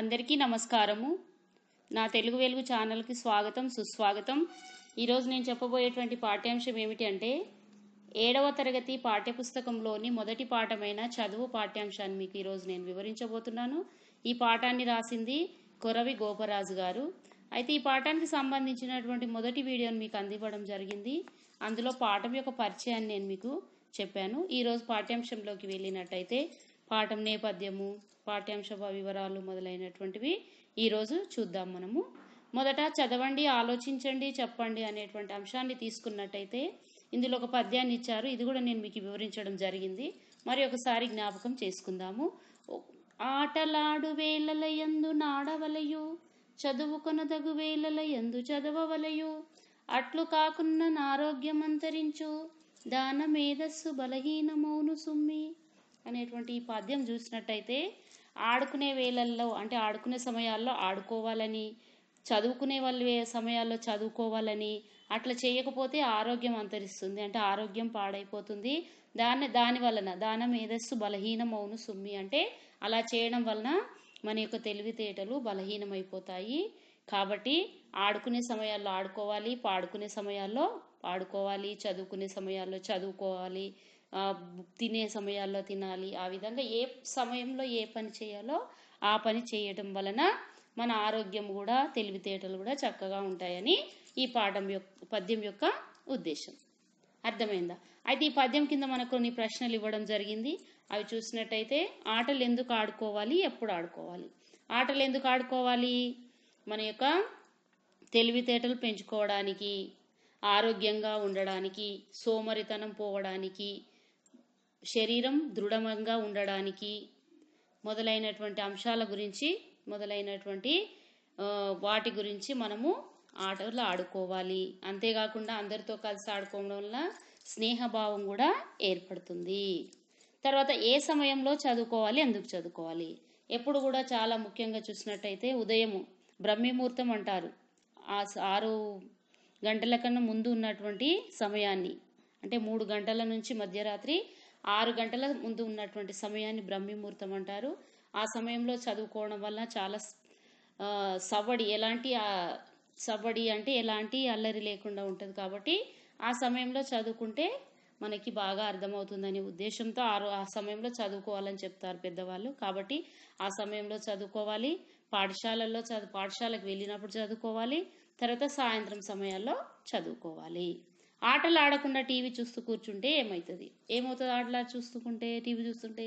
అందరికీ నమస్కారము. నా తెలుగు వెలుగు ఛానల్కి స్వాగతం సుస్వాగతం. ఈరోజు నేను చెప్పబోయేటువంటి పాఠ్యాంశం ఏమిటి అంటే ఏడవ తరగతి పాఠ్యపుస్తకంలోని మొదటి పాఠమైన చదువు పాఠ్యాంశాన్ని మీకు ఈరోజు నేను వివరించబోతున్నాను. ఈ పాఠాన్ని రాసింది కొరవి గోపరాజు గారు. అయితే ఈ పాఠానికి సంబంధించినటువంటి మొదటి వీడియోని మీకు అందివ్వడం జరిగింది. అందులో పాఠం యొక్క పరిచయాన్ని నేను మీకు చెప్పాను. ఈరోజు పాఠ్యాంశంలోకి వెళ్ళినట్టయితే పాఠం నేపథ్యము పాఠ్యాంశ వివరాలు మొదలైనటువంటివి ఈరోజు చూద్దాం మనము. మొదట చదవండి ఆలోచించండి చెప్పండి అనేటువంటి అంశాన్ని తీసుకున్నట్టయితే ఇందులో ఒక పద్యాన్ని ఇచ్చారు. ఇది కూడా నేను మీకు వివరించడం జరిగింది. మరి ఒకసారి జ్ఞాపకం చేసుకుందాము. ఆటలాడు వేళల ఎందు నాడవలయు చదువుకొనదగు వేళల ఎందు చదవవలయు అట్లు కాకున్న నారోగ్యమంతరించు దాన మేధస్సు బలహీనమౌను సుమ్మి అనేటువంటి ఈ పద్యం చూసినట్టయితే ఆడుకునే వేళల్లో అంటే ఆడుకునే సమయాల్లో ఆడుకోవాలని చదువుకునే వాళ్ళ సమయాల్లో చదువుకోవాలని అట్లా చేయకపోతే ఆరోగ్యం అంతరిస్తుంది. అంటే ఆరోగ్యం పాడైపోతుంది. దాని దాని వలన దాన మేధస్సు బలహీనమవును సుమ్మి అంటే అలా చేయడం వలన మన యొక్క తెలివితేటలు బలహీనమైపోతాయి. కాబట్టి ఆడుకునే సమయాల్లో ఆడుకోవాలి పాడుకునే సమయాల్లో పాడుకోవాలి చదువుకునే సమయాల్లో చదువుకోవాలి తినే సమయాల్లో తినాలి. ఆ విధంగా ఏ సమయంలో ఏ పని చేయాలో ఆ పని చేయటం వలన మన ఆరోగ్యం కూడా తెలివితేటలు కూడా చక్కగా ఉంటాయని ఈ పాఠం యొక్క పద్యం యొక్క ఉద్దేశం. అర్థమైందా? అయితే ఈ పద్యం కింద మనకు కొన్ని ప్రశ్నలు ఇవ్వడం జరిగింది. అవి చూసినట్టయితే ఆటలు ఎందుకు ఆడుకోవాలి? ఎప్పుడు ఆడుకోవాలి? ఆటలు ఎందుకు ఆడుకోవాలి? మన యొక్క తెలివితేటలు పెంచుకోవడానికి ఆరోగ్యంగా ఉండడానికి సోమరితనం పోవడానికి శరీరం దృఢంగా ఉండడానికి మొదలైనటువంటి అంశాల గురించి మొదలైనటువంటి వాటి గురించి మనము ఆటలు ఆడుకోవాలి. అంతేకాకుండా అందరితో కలిసి ఆడుకోవడం వల్ల స్నేహభావం కూడా ఏర్పడుతుంది. తర్వాత ఏ సమయంలో చదువుకోవాలి ఎందుకు చదువుకోవాలి? ఎప్పుడు కూడా చాలా ముఖ్యంగా చూసినట్టయితే ఉదయము బ్రహ్మీముహూర్తం అంటారు. ఆ స- ఆరు గంటల కన్నా ముందు ఉన్నటువంటి సమయాన్ని అంటే మూడు గంటల నుంచి మధ్యరాత్రి ఆరు గంటల ముందు ఉన్నటువంటి సమయాన్ని బ్రహ్మముహూర్తం అంటారు. ఆ సమయంలో చదువుకోవడం వల్ల చాలా సవ్వడి ఎలాంటి సవ్వడి అంటే ఎలాంటి అల్లరి లేకుండా ఉంటుంది కాబట్టి ఆ సమయంలో చదువుకుంటే మనకి బాగా అర్థమవుతుందనే ఉద్దేశంతో ఆరు ఆ సమయంలో చదువుకోవాలని చెప్తారు పెద్దవాళ్ళు. కాబట్టి ఆ సమయంలో చదువుకోవాలి. పాఠశాలల్లో చదువు పాఠశాలకు వెళ్ళినప్పుడు చదువుకోవాలి. తర్వాత సాయంత్రం సమయాల్లో చదువుకోవాలి. ఆటలు ఆడకుండా టీవీ చూస్తూ కూర్చుంటే ఏమవుతుంది ఏమవుతుంది ఆటలు చూస్తుంటే టీవీ చూస్తుంటే?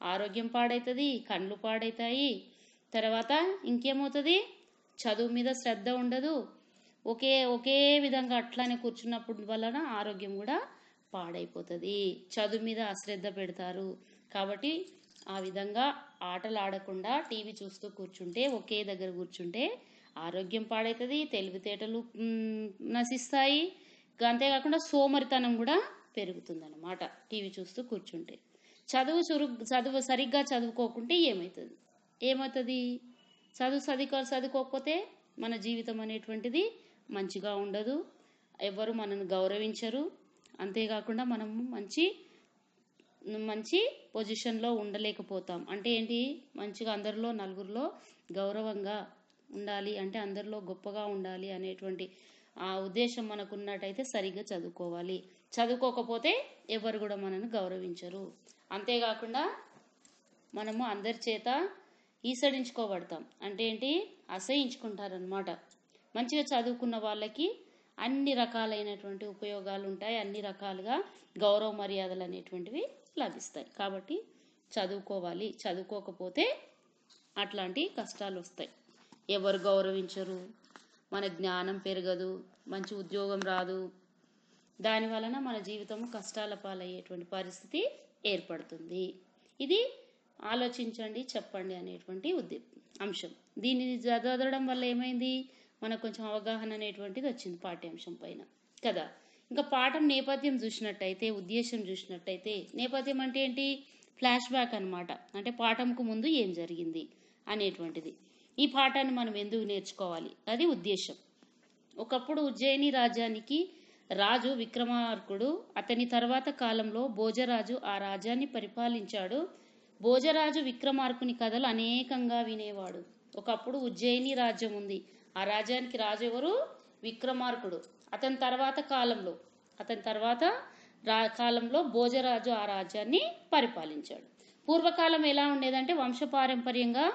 ఆరోగ్యం పాడవుతుంది కళ్ళు పాడవుతాయి తర్వాత ఇంకేమవుతుంది? చదువు మీద శ్రద్ధ ఉండదు. ఒకే ఒకే విధంగా అట్లానే కూర్చున్నప్పుడు వలన ఆరోగ్యం కూడా పాడైపోతుంది. చదువు మీద అశ్రద్ధ పెడతారు. కాబట్టి ఆ విధంగా ఆటలు ఆడకుండా టీవీ చూస్తూ కూర్చుంటే ఒకే దగ్గర కూర్చుంటే ఆరోగ్యం పాడవుతుంది తెలివితేటలు నశిస్తాయి. అంతేకాకుండా సోమరితనం కూడా పెరుగుతుందన్నమాట. టీవీ చూస్తూ కూర్చుంటే. చదువు చురు చదువు సరిగ్గా చదువుకోకుంటే ఏమవుతుంది ఏమవుతుంది? చదువు చదువుకో చదువుకోకపోతే మన జీవితం అనేటువంటిది మంచిగా ఉండదు. ఎవరు మనల్ని గౌరవించరు. అంతేకాకుండా మనము మంచి మంచి పొజిషన్లో ఉండలేకపోతాం. అంటే ఏంటి? మంచిగా అందరిలో నలుగురిలో గౌరవంగా ఉండాలి. అంటే అందరిలో గొప్పగా ఉండాలి అనేటువంటి ఆ ఉద్దేశం మనకు ఉన్నట్టయితే సరిగ్గా చదువుకోవాలి. చదువుకోకపోతే ఎవరు కూడా మనల్ని గౌరవించరు. అంతేకాకుండా మనము అందరి చేత ఈసడించుకోబడతాం. అంటే ఏంటి? అసహించుకుంటారనమాట మంచిగా చదువుకున్న వాళ్ళకి అన్ని రకాలైనటువంటి ఉపయోగాలు ఉంటాయి అన్ని రకాలుగా గౌరవ మర్యాదలు అనేటువంటివి లభిస్తాయి. కాబట్టి చదువుకోవాలి. చదువుకోకపోతే అట్లాంటి కష్టాలు వస్తాయి ఎవరు గౌరవించరు? మన జ్ఞానం పెరగదు మంచి ఉద్యోగం రాదు. దాని వలన మన జీవితం కష్టాల పాలయ్యేటువంటి పరిస్థితి ఏర్పడుతుంది. ఇది ఆలోచించండి చెప్పండి అనేటువంటి ఉద్దే అంశం. దీనిని చదవడం వల్ల ఏమైంది? మనకు కొంచెం అవగాహన అనేటువంటిది వచ్చింది పాఠ్యాంశం పైన. కదా? ఇంకా పాఠం నేపథ్యం చూసినట్టయితే ఉద్దేశం చూసినట్టయితే నేపథ్యం అంటే ఏంటి? ఫ్లాష్ బ్యాక్ అనమాట అంటే పాఠంకు ముందు ఏం జరిగింది అనేటువంటిది. ఈ పాఠాన్ని మనం ఎందుకు నేర్చుకోవాలి? అది ఉద్దేశం. ఒకప్పుడు ఉజ్జయిని రాజ్యానికి రాజు విక్రమార్కుడు అతని తర్వాత కాలంలో భోజరాజు ఆ రాజ్యాన్ని పరిపాలించాడు. భోజరాజు విక్రమార్కుని కథలు అనేకంగా వినేవాడు. ఒకప్పుడు ఉజ్జయిని రాజ్యం ఉంది. ఆ రాజ్యానికి రాజు ఎవరు? విక్రమార్కుడు. అతని తర్వాత కాలంలో అతని తర్వాత రా కాలంలో భోజరాజు ఆ రాజ్యాన్ని పరిపాలించాడు. పూర్వకాలం ఎలా ఉండేదంటే వంశపారంపర్యంగా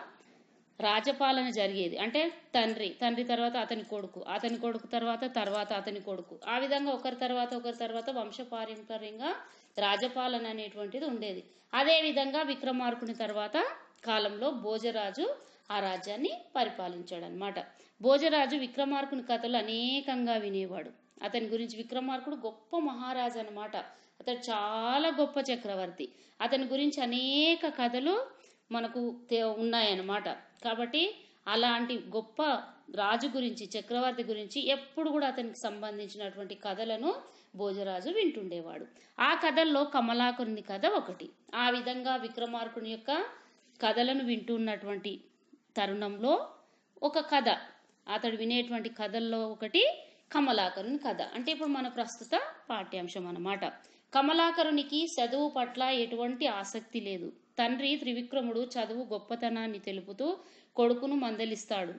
రాజపాలన జరిగేది. అంటే తండ్రి తండ్రి తర్వాత అతని కొడుకు అతని కొడుకు తర్వాత తర్వాత అతని కొడుకు. ఆ విధంగా ఒకరి తర్వాత ఒకరి తర్వాత వంశపారంపర్యంగా రాజపాలన అనేటువంటిది ఉండేది. అదే విధంగా విక్రమార్కుని తర్వాత కాలంలో భోజరాజు ఆ రాజ్యాన్ని పరిపాలించాడు అనమాట భోజరాజు విక్రమార్కుని కథలు అనేకంగా వినేవాడు. అతని గురించి విక్రమార్కుడు గొప్ప మహారాజు అనమాట అతడు చాలా గొప్ప చక్రవర్తి. అతని గురించి అనేక కథలు మనకు ఉన్నాయన్నమాట. కాబట్టి అలాంటి గొప్ప రాజు గురించి చక్రవర్తి గురించి ఎప్పుడు కూడా అతనికి సంబంధించినటువంటి కథలను భోజరాజు వింటుండేవాడు. ఆ కథల్లో కమలాకుని కథ ఒకటి. ఆ విధంగా విక్రమార్కుని యొక్క కథలను వింటున్నటువంటి తరుణంలో ఒక కథ. అతడు వినేటువంటి కథల్లో ఒకటి కమలాకరుని కథ. అంటే ఇప్పుడు మన ప్రస్తుత పాఠ్యాంశం అన్నమాట. కమలాకరునికి చదువు పట్ల ఎటువంటి ఆసక్తి లేదు. తండ్రి త్రివిక్రముడు చదువు గొప్పతనాన్ని తెలుపుతూ కొడుకును మందలిస్తాడు.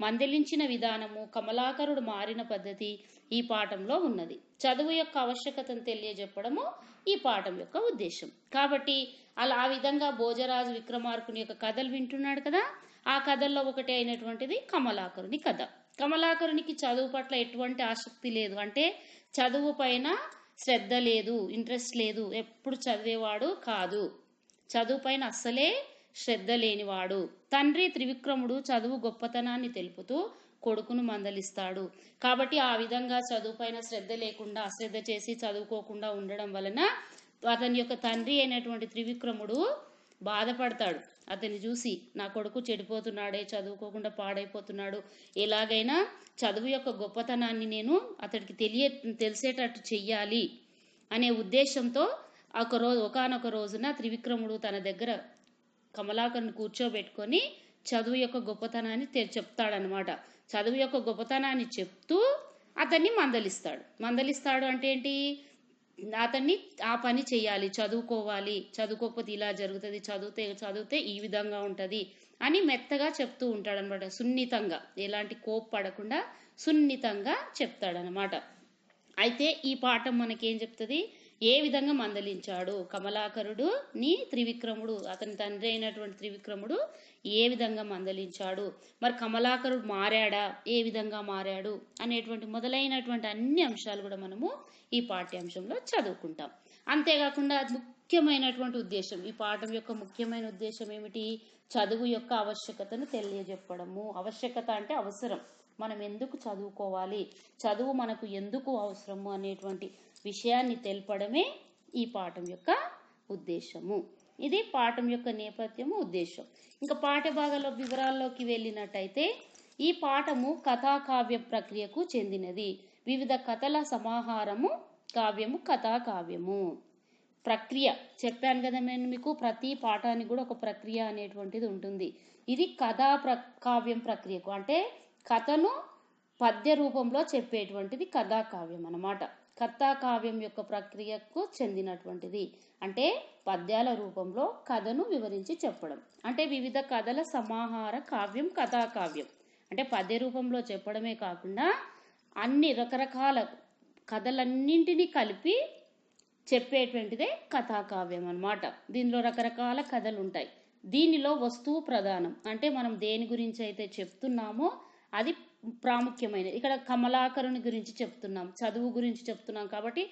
మందలించిన విధానము కమలాకరుడు మారిన పద్ధతి ఈ పాఠంలో ఉన్నది. చదువు యొక్క ఆవశ్యకతను తెలియజెప్పడము ఈ పాఠం యొక్క ఉద్దేశం. కాబట్టి అలా ఆ విధంగా భోజరాజు విక్రమార్కుని యొక్క కథలు వింటున్నాడు కదా? ఆ కథల్లో ఒకటి అయినటువంటిది కమలాకరుని కథ. కమలాకరునికి చదువు పట్ల ఎటువంటి ఆసక్తి లేదు. అంటే చదువు పైన శ్రద్ధ లేదు ఇంట్రెస్ట్ లేదు. ఎప్పుడు చదివేవాడు కాదు. చదువు పైన అస్సలే శ్రద్ధ లేనివాడు. తండ్రి త్రివిక్రముడు చదువు గొప్పతనాన్ని తెలుపుతూ కొడుకును మందలిస్తాడు. కాబట్టి ఆ విధంగా చదువుపైన శ్రద్ధ లేకుండా అశ్రద్ధ చేసి చదువుకోకుండా ఉండడం వలన అతని యొక్క తండ్రి అయినటువంటి త్రివిక్రముడు బాధపడతాడు. అతన్ని చూసి నా కొడుకు చెడిపోతున్నాడే చదువుకోకుండా పాడైపోతున్నాడు. ఎలాగైనా చదువు యొక్క గొప్పతనాన్ని నేను అతడికి తెలియ తెలిసేటట్టు చెయ్యాలి అనే ఉద్దేశంతో ఒక రోజు ఒకనొక రోజున త్రివిక్రముడు తన దగ్గర కమలాకర్ని కూర్చోబెట్టుకొని చదువు యొక్క గొప్పతనాన్ని చెప్తాడనమాట చదువు యొక్క గొప్పతనాన్ని చెప్తూ అతన్ని మందలిస్తాడు. మందలిస్తాడు అంటే ఏంటి? అతన్ని ఆ పని చేయాలి చదువుకోవాలి. చదువుకోకపోతే ఇలా జరుగుతుంది చదివితే చదివితే ఈ విధంగా ఉంటుంది అని మెత్తగా చెప్తూ ఉంటాడనమాట సున్నితంగా. ఎలాంటి కోప్ పడకుండా సున్నితంగా చెప్తాడనమాట అయితే ఈ పాఠం మనకేం చెప్తుంది? ఏ విధంగా మందలించాడు? కమలాకరుడు నీ త్రివిక్రముడు అతని తండ్రి అయినటువంటి త్రివిక్రముడు ఏ విధంగా మందలించాడు? మరి కమలాకరుడు మారాడా? ఏ విధంగా మారాడు? అనేటువంటి మొదలైనటువంటి అన్ని అంశాలు కూడా మనము ఈ పాఠ్యాంశంలో చదువుకుంటాం. అంతేకాకుండా ముఖ్యమైనటువంటి ఉద్దేశం. ఈ పాఠం యొక్క ముఖ్యమైన ఉద్దేశం ఏమిటి? చదువు యొక్క ఆవశ్యకతను తెలియజెప్పడము. ఆవశ్యకత అంటే అవసరం. మనం ఎందుకు చదువుకోవాలి? చదువు మనకు ఎందుకు అవసరము? అనేటువంటి విషయాన్ని తెలపడమే ఈ పాఠం యొక్క ఉద్దేశము. ఇది పాఠం యొక్క నేపథ్యము ఉద్దేశం. ఇంకా పాఠభాగాల వివరాల్లోకి వెళ్ళినట్టయితే ఈ పాఠము కథాకావ్య ప్రక్రియకు చెందినది. వివిధ కథల సమాహారము కావ్యము కథా కావ్యము ప్రక్రియ. చెప్పాను కదా నేను మీకు ప్రతి పాఠానికి కూడా ఒక ప్రక్రియ అనేటువంటిది ఉంటుంది. ఇది కథా ప్ర కావ్యం ప్రక్రియకు. అంటే కథను పద్య రూపంలో చెప్పేటువంటిది కథా కావ్యం అన్నమాట. కథా కావ్యం యొక్క ప్రక్రియకు చెందినటువంటిది. అంటే పద్యాల రూపంలో కథను వివరించి చెప్పడం. అంటే వివిధ కథల సమాహార కావ్యం కథాకావ్యం. అంటే పద్య రూపంలో చెప్పడమే కాకుండా అన్ని రకరకాల కథలన్నింటినీ కలిపి చెప్పేటువంటిదే కథాకావ్యం అన్నమాట. దీనిలో రకరకాల కథలు ఉంటాయి దీనిలో వస్తువు ప్రధానం. అంటే మనం దేని గురించి అయితే చెప్తున్నామో అది ప్రాముఖ్యమైనది. ఇక్కడ కమలాకరుని గురించి చెప్తున్నాం చదువు గురించి చెప్తున్నాం కాబట్టి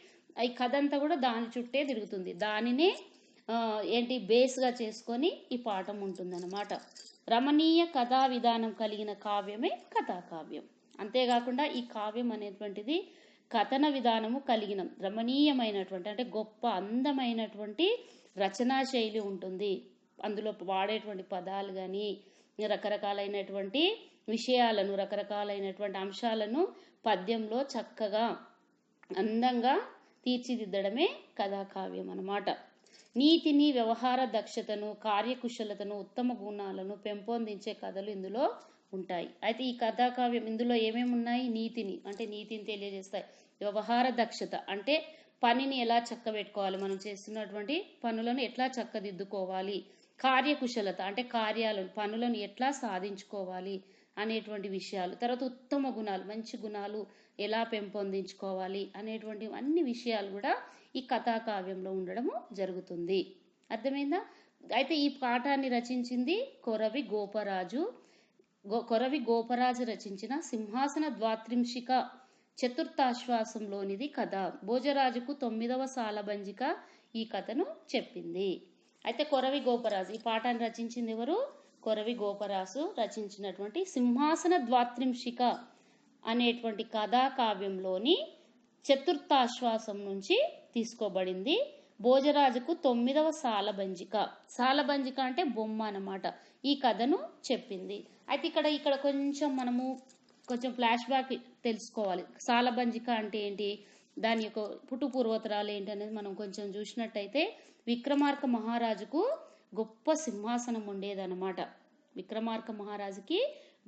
ఈ కథ అంతా కూడా దాని చుట్టే తిరుగుతుంది. దానినే ఏంటి బేస్గా చేసుకొని ఈ పాఠం ఉంటుందన్నమాట. రమణీయ కథా విధానం కలిగిన కావ్యమే కథాకావ్యం. అంతేకాకుండా ఈ కావ్యం అనేటువంటిది కథన విధానము కలిగిన రమణీయమైనటువంటి అంటే గొప్ప అందమైనటువంటి రచనా శైలి ఉంటుంది. అందులో వాడేటువంటి పదాలు కానీ రకరకాలైనటువంటి విషయాలను రకరకాలైనటువంటి అంశాలను పద్యంలో చక్కగా అందంగా తీర్చిదిద్దడమే కథాకావ్యం అన్నమాట. నీతిని వ్యవహార దక్షతను కార్యకుశలతను ఉత్తమ గుణాలను పెంపొందించే కథలు ఇందులో ఉంటాయి. అయితే ఈ కథాకావ్యం ఇందులో ఏమేమి ఉన్నాయి? నీతిని అంటే నీతిని తెలియజేస్తాయి. వ్యవహార దక్షత అంటే పనిని ఎలా చక్కబెట్టుకోవాలి? మనం చేస్తున్నటువంటి పనులను ఎట్లా చక్కదిద్దుకోవాలి? కార్యకుశలత అంటే కార్యాలను పనులను ఎట్లా సాధించుకోవాలి? అనేటువంటి విషయాలు. తర్వాత ఉత్తమ గుణాలు మంచి గుణాలు ఎలా పెంపొందించుకోవాలి అనేటువంటి అన్ని విషయాలు కూడా ఈ కథాకావ్యంలో ఉండడము జరుగుతుంది. అర్థమైందా? అయితే ఈ పాఠాన్ని రచించింది కొరవి గోపరాజు. గో కొరవి గోపరాజు రచించిన సింహాసన ద్వాత్రింశిక చతుర్థాశ్వాసంలోనిది కథ. భోజరాజుకు తొమ్మిదవ సాలబంజిక ఈ కథను చెప్పింది. అయితే కొరవి గోపరాజు ఈ పాఠాన్ని రచించింది ఎవరు? కొరవి గోపరాసు రచించినటువంటి సింహాసన ద్వాత్రింశిక అనేటువంటి కథా కావ్యంలోని చతుర్థాశ్వాసం నుంచి తీసుకోబడింది. భోజరాజుకు తొమ్మిదవ సాలబంజిక సాలబంజిక అంటే బొమ్మ అన్నమాట. ఈ కథను చెప్పింది. అయితే ఇక్కడ ఇక్కడ కొంచెం మనము కొంచెం ఫ్లాష్ బ్యాక్ తెలుసుకోవాలి. సాలబంజిక అంటే ఏంటి? దాని యొక్క పుట్టు పూర్వతరాలు ఏంటి అనేది మనం కొంచెం చూసినట్టయితే విక్రమార్క మహారాజుకు గొప్ప సింహాసనం ఉండేదన్నమాట. విక్రమార్క మహారాజుకి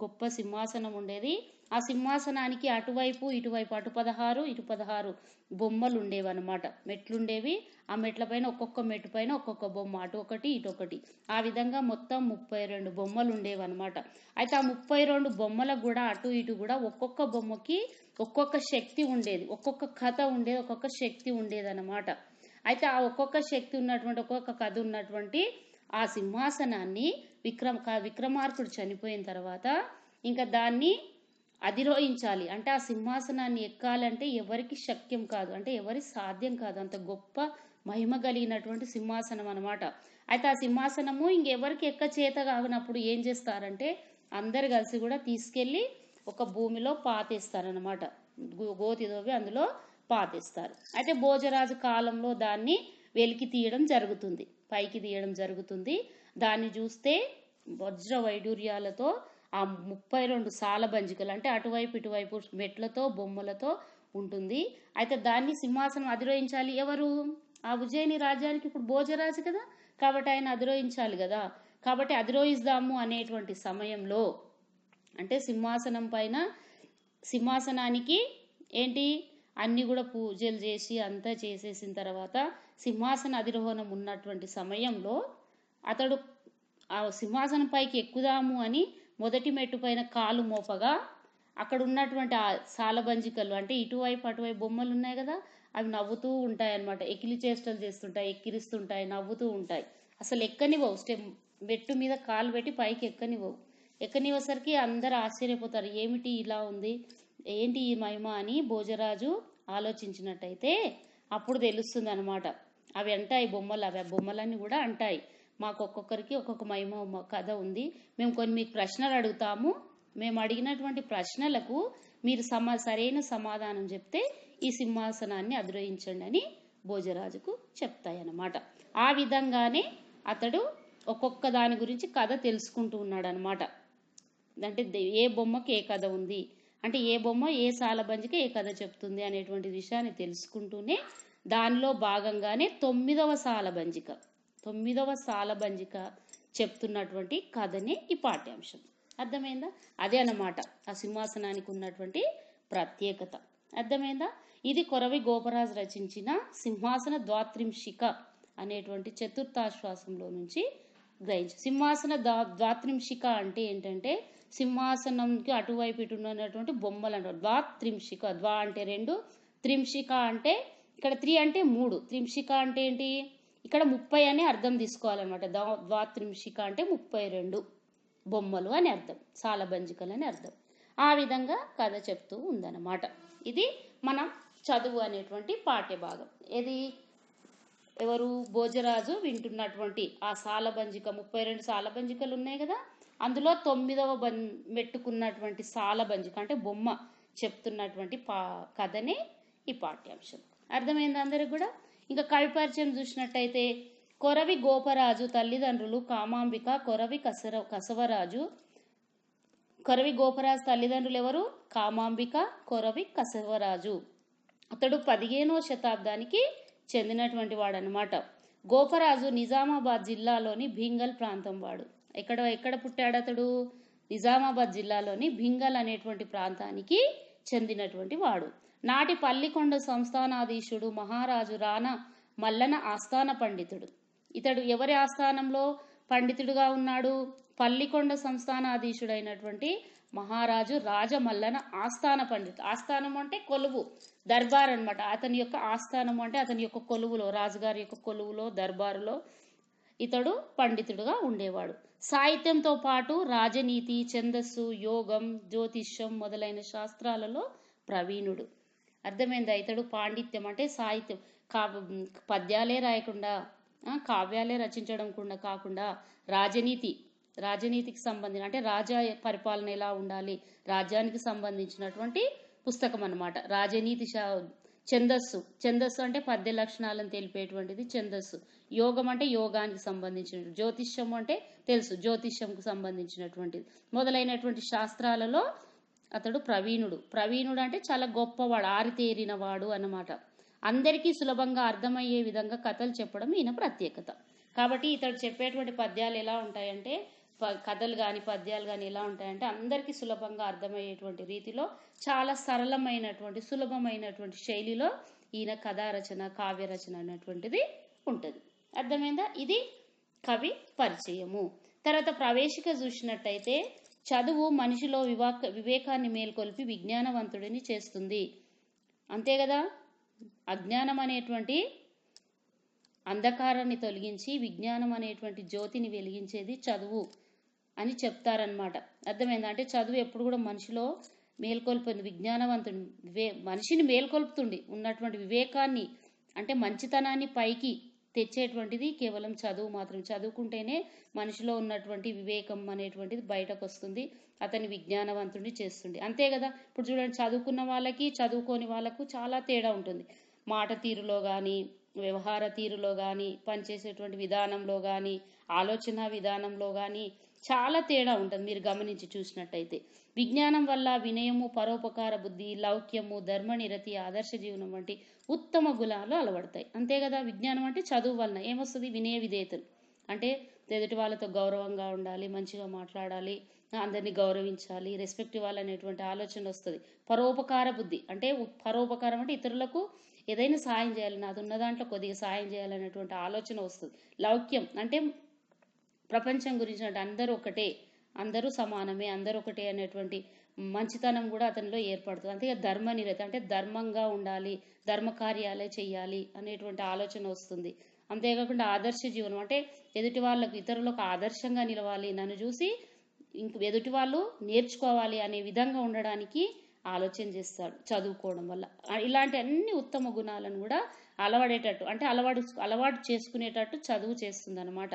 గొప్ప సింహాసనం ఉండేది. ఆ సింహాసనానికి అటువైపు ఇటువైపు అటు పదహారు ఇటు పదహారు బొమ్మలు ఉండేవి అనమాట మెట్లుండేవి. ఆ మెట్ల పైన ఒక్కొక్క మెట్టు పైన ఒక్కొక్క బొమ్మ అటు ఒకటి ఇటు ఒకటి ఆ విధంగా మొత్తం ముప్పై రెండు బొమ్మలు ఉండేవి అనమాట అయితే ఆ ముప్పై రెండు బొమ్మలకు కూడా అటు ఇటు కూడా ఒక్కొక్క బొమ్మకి ఒక్కొక్క శక్తి ఉండేది. ఒక్కొక్క కథ ఉండేది ఒక్కొక్క శక్తి ఉండేది అనమాట అయితే ఆ ఒక్కొక్క శక్తి ఉన్నటువంటి ఒక్కొక్క కథ ఉన్నటువంటి ఆ సింహాసనాన్ని విక్రమ విక్రమార్కుడు చనిపోయిన తర్వాత ఇంకా దాన్ని అధిరోహించాలి. అంటే ఆ సింహాసనాన్ని ఎక్కాలంటే ఎవరికి శక్యం కాదు. అంటే ఎవరి సాధ్యం కాదు. అంత గొప్ప మహిమ కలిగినటువంటి సింహాసనం అనమాట అయితే ఆ సింహాసనము ఇంకెవరికి ఎక్క చేత కాగినప్పుడు ఏం చేస్తారంటే అందరు కలిసి కూడా తీసుకెళ్ళి ఒక భూమిలో పాతేస్తారనమాట గో- గోతి దోవి అందులో పాతేస్తారు. అయితే భోజరాజు కాలంలో దాన్ని వెలికి తీయడం జరుగుతుంది. పైకి తీయడం జరుగుతుంది. దాన్ని చూస్తే వజ్ర వైడూర్యాలతో ఆ ముప్పై రెండు సాలబంజికలు అంటే అటువైపు ఇటువైపు మెట్లతో బొమ్మలతో ఉంటుంది. అయితే దాన్ని సింహాసనం అధిరోహించాలి ఎవరు? ఆ ఉజ్జయిని రాజ్యానికి ఇప్పుడు భోజరాజు కదా? కాబట్టి ఆయన అధిరోహించాలి కదా? కాబట్టి అధిరోహిస్తాము అనేటువంటి సమయంలో అంటే సింహాసనం పైన సింహాసనానికి ఏంటి? అన్నీ కూడా పూజలు చేసి అంతా చేసేసిన తర్వాత సింహాసన అధిరోహణం ఉన్నటువంటి సమయంలో అతడు ఆ సింహాసనం పైకి ఎక్కుదాము అని మొదటి మెట్టు పైన కాలు మోపగా అక్కడ ఉన్నటువంటి ఆ సాలబంజికలు అంటే ఇటువైపు అటువైపు బొమ్మలు ఉన్నాయి కదా అవి నవ్వుతూ ఉంటాయి అన్నమాట ఎకిలి చేష్టలు చేస్తుంటాయి ఎక్కిరిస్తుంటాయి నవ్వుతూ ఉంటాయి. అసలు ఎక్కనివ్వవు. స్టెప్ మెట్టు మీద కాలు పెట్టి పైకి ఎక్కనివ్వవు. ఎక్కనివ్వసరికి అందరు ఆశ్చర్యపోతారు. ఏమిటి ఇలా ఉంది? ఏంటి ఈ మహిమ అని భోజరాజు ఆలోచించినట్టయితే అప్పుడు తెలుస్తుంది అనమాట అవి అంటాయి బొమ్మలు అవి ఆ బొమ్మలన్నీ కూడా అంటాయి. మాకు ఒక్కొక్కరికి ఒక్కొక్క మహిమ కథ ఉంది. మేము కొన్ని మీకు ప్రశ్నలు అడుగుతాము. మేము అడిగినటువంటి ప్రశ్నలకు మీరు సమా సరైన సమాధానం చెప్తే ఈ సింహాసనాన్ని అధిరోహించండి అని భోజరాజుకు చెప్తాయి అన్నమాట ఆ విధంగానే అతడు ఒక్కొక్క దాని గురించి కథ తెలుసుకుంటూ ఉన్నాడు అనమాట అంటే ఏ బొమ్మకి ఏ కథ ఉంది? అంటే ఏ బొమ్మ ఏ సాలబంజికి ఏ కథ చెప్తుంది అనేటువంటి విషయాన్ని తెలుసుకుంటూనే దానిలో భాగంగానే తొమ్మిదవ సాలబంజిక తొమ్మిదవ సాలబంజిక చెప్తున్నటువంటి కథనే ఈ పాఠ్యాంశం. అర్థమైందా? అదే అన్నమాట ఆ సింహాసనానికి ఉన్నటువంటి ప్రత్యేకత. అర్థమైందా? ఇది కొరవి గోపరాజు రచించిన సింహాసన ద్వాత్రింశిక అనేటువంటి చతుర్థాశ్వాసంలో నుంచి గ్రహించు సింహాసన దా ద్వాత్రింశిక అంటే ఏంటంటే సింహాసనంకి అటువైపు ఇటు ఉన్నటువంటి బొమ్మలు అంటారు. ద్వా త్రింశిక. ద్వా అంటే రెండు త్రింశిక అంటే ఇక్కడ త్రీ అంటే మూడు. త్రింశిక అంటే ఏంటి? ఇక్కడ ముప్పై అని అర్థం తీసుకోవాలన్నమాట. దా త్రింశిక అంటే ముప్పై రెండు బొమ్మలు అని అర్థం. సాలబంజికలు అని అర్థం. ఆ విధంగా కథ చెప్తూ ఉందన్నమాట. ఇది మనం చదువు అనేటువంటి పాఠ్య భాగం ఇది ఎవరు? భోజరాజు వింటున్నటువంటి ఆ సాలబంజిక ముప్పై రెండు సాలబంజికలు ఉన్నాయి కదా? అందులో తొమ్మిదవ బం మెట్టుకున్నటువంటి సాలబంజిక అంటే బొమ్మ చెప్తున్నటువంటి పా కథనే ఈ పాఠ్యాంశం. అర్థమైంది అందరికి కూడా? ఇంకా కవిపరిచయం చూసినట్టయితే కొరవి గోపరాజు తల్లిదండ్రులు కామాంబిక కొరవి కసర కసవరాజు కొరవి గోపరాజు తల్లిదండ్రులు ఎవరు? కామాంబిక కొరవి కసవరాజు. అతడు పదిహేనవ శతాబ్దానికి చెందినటువంటి వాడనమాట గోపరాజు నిజామాబాద్ జిల్లాలోని భీంగల్ ప్రాంతం వాడు. ఎక్కడ ఎక్కడ పుట్టాడు అతడు? నిజామాబాద్ జిల్లాలోని భింగల్ అనేటువంటి ప్రాంతానికి చెందినటువంటి వాడు. నాటి పల్లికొండ సంస్థానాధీశుడు మహారాజు రాణా మల్లన ఆస్థాన పండితుడు. ఇతడు ఎవరి ఆస్థానంలో పండితుడుగా ఉన్నాడు? పల్లికొండ సంస్థానాధీశుడైనటువంటి మహారాజు రాజమల్లన ఆస్థాన పండితుడు ఆస్థానం అంటే కొలువు దర్బార్ అనమాట అతని యొక్క ఆస్థానం అంటే అతని యొక్క కొలువులో రాజుగారి యొక్క కొలువులో దర్బారులో ఇతడు పండితుడుగా ఉండేవాడు. సాహిత్యంతో పాటు రాజనీతి ఛందస్సు యోగం జ్యోతిష్యం మొదలైన శాస్త్రాలలో ప్రవీణుడు. అర్థమైందా? ఇతడు పాండిత్యం అంటే సాహిత్యం. కా పద్యాలే రాయకుండా కావ్యాలే రచించడం కూడా కాకుండా రాజనీతి రాజనీతికి సంబంధించిన అంటే రాజా పరిపాలన ఎలా ఉండాలి రాజ్యానికి సంబంధించినటువంటి పుస్తకం అన్నమాట. రాజనీతి శా ఛందస్సు. ఛందస్సు అంటే పద్య లక్షణాలను తెలిపేటువంటిది ఛందస్సు. యోగం అంటే యోగానికి సంబంధించిన జ్యోతిష్యం అంటే తెలుసు జ్యోతిష్యంకు సంబంధించినటువంటిది. మొదలైనటువంటి శాస్త్రాలలో అతడు ప్రవీణుడు. ప్రవీణుడు అంటే చాలా గొప్పవాడు ఆరితేరినవాడు అన్నమాట. అందరికీ సులభంగా అర్థమయ్యే విధంగా కథలు చెప్పడం ఈయన ప్రత్యేకత. కాబట్టి ఇతడు చెప్పేటువంటి పద్యాలు ఎలా ఉంటాయంటే కథలు కానీ పద్యాలు కానీ ఎలా ఉంటాయంటే అందరికీ సులభంగా అర్థమయ్యేటువంటి రీతిలో చాలా సరళమైనటువంటి సులభమైనటువంటి శైలిలో ఈయన కథా రచన కావ్య రచన అనేటువంటిది ఉంటుంది. అర్థమైందా? ఇది కవి పరిచయము. తర్వాత ప్రవేశిక చూసినట్టయితే చదువు మనిషిలో వివాక వివేకాన్ని మేల్కొల్పి విజ్ఞానవంతుడిని చేస్తుంది. అంతే కదా? అజ్ఞానం అనేటువంటి అంధకారాన్ని తొలగించి విజ్ఞానం అనేటువంటి జ్యోతిని వెలిగించేది చదువు. అని చెప్తారనమాట అర్థమైందా? అంటే చదువు ఎప్పుడు కూడా మనిషిలో మేల్కొల్పింది విజ్ఞానవంతుడు వివే మనిషిని మేల్కొల్పుతుంది. ఉన్నటువంటి వివేకాన్ని అంటే మంచితనాన్ని పైకి తెచ్చేటువంటిది కేవలం చదువు మాత్రం చదువుకుంటేనే మనిషిలో ఉన్నటువంటి వివేకం అనేటువంటిది బయటకు వస్తుంది అతని విజ్ఞానవంతుడిని చేస్తుంది. అంతే కదా? ఇప్పుడు చూడండి చదువుకున్న వాళ్ళకి చదువుకోని వాళ్ళకు చాలా తేడా ఉంటుంది. మాట తీరులో కానీ వ్యవహార తీరులో కానీ పనిచేసేటువంటి విధానంలో కానీ ఆలోచన విధానంలో కానీ చాలా తేడా ఉంటుంది మీరు గమనించి చూసినట్టయితే. విజ్ఞానం వల్ల వినయము పరోపకార బుద్ధి లౌక్యము ధర్మనిరతి ఆదర్శ జీవనం వంటి ఉత్తమ గుణాలు అలవడతాయి. అంతే కదా విజ్ఞానం అంటే చదువు వలన ఏమొస్తుంది? వినయ విధేయతలు. అంటే ఎదుటి వాళ్ళతో గౌరవంగా ఉండాలి మంచిగా మాట్లాడాలి అందరినీ గౌరవించాలి రెస్పెక్ట్ ఇవ్వాలనేటువంటి ఆలోచన వస్తుంది. పరోపకార బుద్ధి అంటే పరోపకారం అంటే ఇతరులకు ఏదైనా సాయం చేయాలి నాది ఉన్న దాంట్లో కొద్దిగా సాయం చేయాలనేటువంటి ఆలోచన వస్తుంది. లౌక్యం అంటే ప్రపంచం గురించి అందరూ ఒకటే అందరూ సమానమే అందరూ ఒకటే అనేటువంటి మంచితనం కూడా అతనిలో ఏర్పడుతుంది. అంతే ధర్మ నిరత అంటే ధర్మంగా ఉండాలి ధర్మ కార్యాలే చేయాలి అనేటువంటి ఆలోచన వస్తుంది. అంతేకాకుండా ఆదర్శ జీవనం అంటే ఎదుటి వాళ్ళకు ఇతరులకు ఆదర్శంగా నిలవాలి నన్ను చూసి ఇంక ఎదుటి వాళ్ళు నేర్చుకోవాలి అనే విధంగా ఉండడానికి ఆలోచన చేస్తాడు చదువుకోవడం వల్ల. ఇలాంటి అన్ని ఉత్తమ గుణాలను కూడా అలవడేటట్టు అంటే అలవాటు అలవాటు చేసుకునేటట్టు చదువు చేస్తుంది అనమాట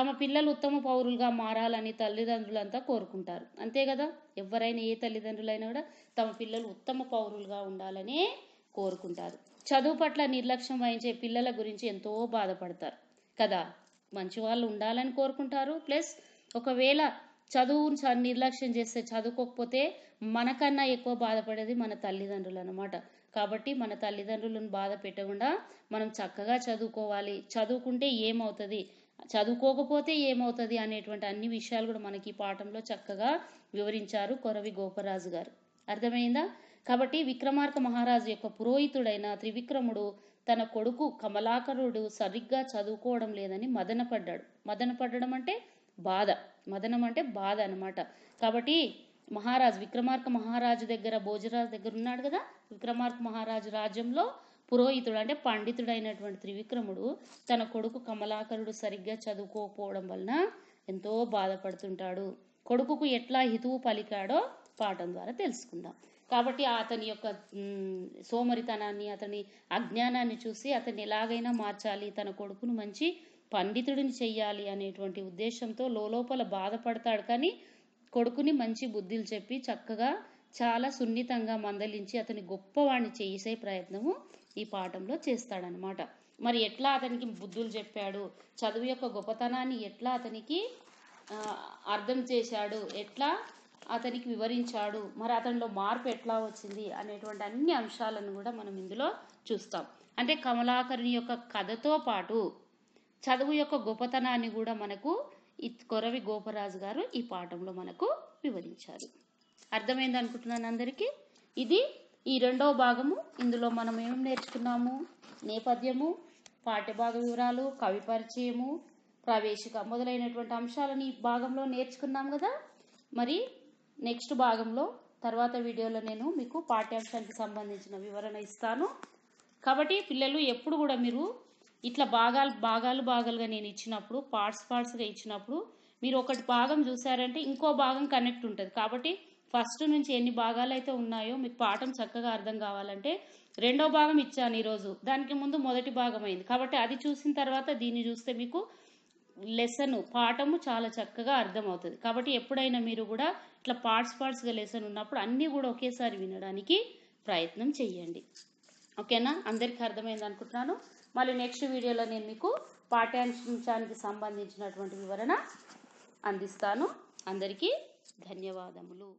తమ పిల్లలు ఉత్తమ పౌరులుగా మారాలని తల్లిదండ్రులంతా కోరుకుంటారు. అంతే కదా? ఎవరైనా ఏ తల్లిదండ్రులైనా కూడా తమ పిల్లలు ఉత్తమ పౌరులుగా ఉండాలని కోరుకుంటారు. చదువు పట్ల నిర్లక్ష్యం వహించే పిల్లల గురించి ఎంతో బాధపడతారు. కదా? మంచి వాళ్ళు ఉండాలని కోరుకుంటారు. ప్లస్ ఒకవేళ చదువును చ- నిర్లక్ష్యం చేస్తే చదువుకోకపోతే మనకన్నా ఎక్కువ బాధపడేది మన తల్లిదండ్రులు అనమాట కాబట్టి మన తల్లిదండ్రులను బాధ పెట్టకుండా మనం చక్కగా చదువుకోవాలి. చదువుకుంటే ఏమవుతుంది? చదువుకోకపోతే ఏమవుతుంది అనేటువంటి అన్ని విషయాలు కూడా మనకి ఈ పాఠంలో చక్కగా వివరించారు కొరవి గోపరాజు గారు. అర్థమైందా? కాబట్టి విక్రమార్క మహారాజు యొక్క పురోహితుడైన త్రివిక్రముడు తన కొడుకు కమలాకరుడు సరిగ్గా చదువుకోవడం లేదని మదనపడ్డాడు. మదనపడ్డడం అంటే బాధ. మదనం అంటే బాధ అనమాట కాబట్టి మహారాజు విక్రమార్క మహారాజు దగ్గర భోజరాజు దగ్గర ఉన్నాడు కదా? విక్రమార్క మహారాజు రాజ్యంలో పురోహితుడు అంటే పండితుడైనటువంటి త్రివిక్రముడు తన కొడుకు కమలాకరుడు సరిగ్గా చదువుకోకపోవడం వలన ఎంతో బాధపడుతుంటాడు. కొడుకుకు ఎట్లా హితువు పలికాడో పాఠం ద్వారా తెలుసుకుందాం. కాబట్టి అతని యొక్క సోమరితనాన్ని అతని అజ్ఞానాన్ని చూసి అతన్ని ఎలాగైనా మార్చాలి తన కొడుకును మంచి పండితుడిని చెయ్యాలి అనేటువంటి ఉద్దేశంతో లోపల బాధపడతాడు. కానీ కొడుకుని మంచి బుద్ధులు చెప్పి చక్కగా చాలా సున్నితంగా మందలించి అతని గొప్పవాణ్ణి చేసే ప్రయత్నము ఈ పాఠంలో చేస్తాడనమాట. మరి ఎట్లా అతనికి బుద్ధులు చెప్పాడు? చదువు యొక్క గొప్పతనాన్ని ఎట్లా అతనికి అర్థం చేశాడు? ఎట్లా అతనికి వివరించాడు? మరి అతనిలో మార్పు ఎట్లా వచ్చింది? అనేటువంటి అన్ని అంశాలను కూడా మనం ఇందులో చూస్తాం. అంటే కమలాకరుని యొక్క కథతో పాటు చదువు యొక్క గొప్పతనాన్ని కూడా మనకు ఈ కొరవి గోపరాజు గారు ఈ పాఠంలో మనకు వివరించారు. అర్థమైంది అనుకుంటున్నాను అందరికీ? ఇది ఈ రెండవ భాగము ఇందులో మనం ఏం నేర్చుకున్నాము? నేపథ్యము పాఠ్యభాగ వివరాలు కవి పరిచయము ప్రవేశిక మొదలైనటువంటి అంశాలను ఈ భాగంలో నేర్చుకున్నాం కదా? మరి నెక్స్ట్ భాగంలో తర్వాత వీడియోలో నేను మీకు పాఠ్యాంశానికి సంబంధించిన వివరణ ఇస్తాను. కాబట్టి పిల్లలు ఎప్పుడు కూడా మీరు ఇట్లా భాగాలు భాగాలు భాగాలుగా నేను ఇచ్చినప్పుడు పార్ట్స్ పార్ట్స్గా ఇచ్చినప్పుడు మీరు ఒకటి భాగం చూసారంటే ఇంకో భాగం కనెక్ట్ ఉంటుంది. కాబట్టి ఫస్ట్ నుంచి ఎన్ని భాగాలు అయితే ఉన్నాయో మీకు పాఠం చక్కగా అర్థం కావాలంటే రెండో భాగం ఇచ్చాను ఈరోజు. దానికి ముందు మొదటి భాగం అయింది. కాబట్టి అది చూసిన తర్వాత దీన్ని చూస్తే మీకు లెసన్ పాఠము చాలా చక్కగా అర్థమవుతుంది. కాబట్టి ఎప్పుడైనా మీరు కూడా ఇట్లా పార్ట్స్ పార్ట్స్గా లెసన్ ఉన్నప్పుడు అన్నీ కూడా ఒకేసారి వినడానికి ప్రయత్నం చేయండి ఓకేనా? అందరికీ అర్థమైంది అనుకుంటున్నాను. మళ్ళీ నెక్స్ట్ వీడియోలో నేను మీకు పాఠ్యాంశానికి సంబంధించినటువంటి వివరణ అందిస్తాను. అందరికీ ధన్యవాదములు.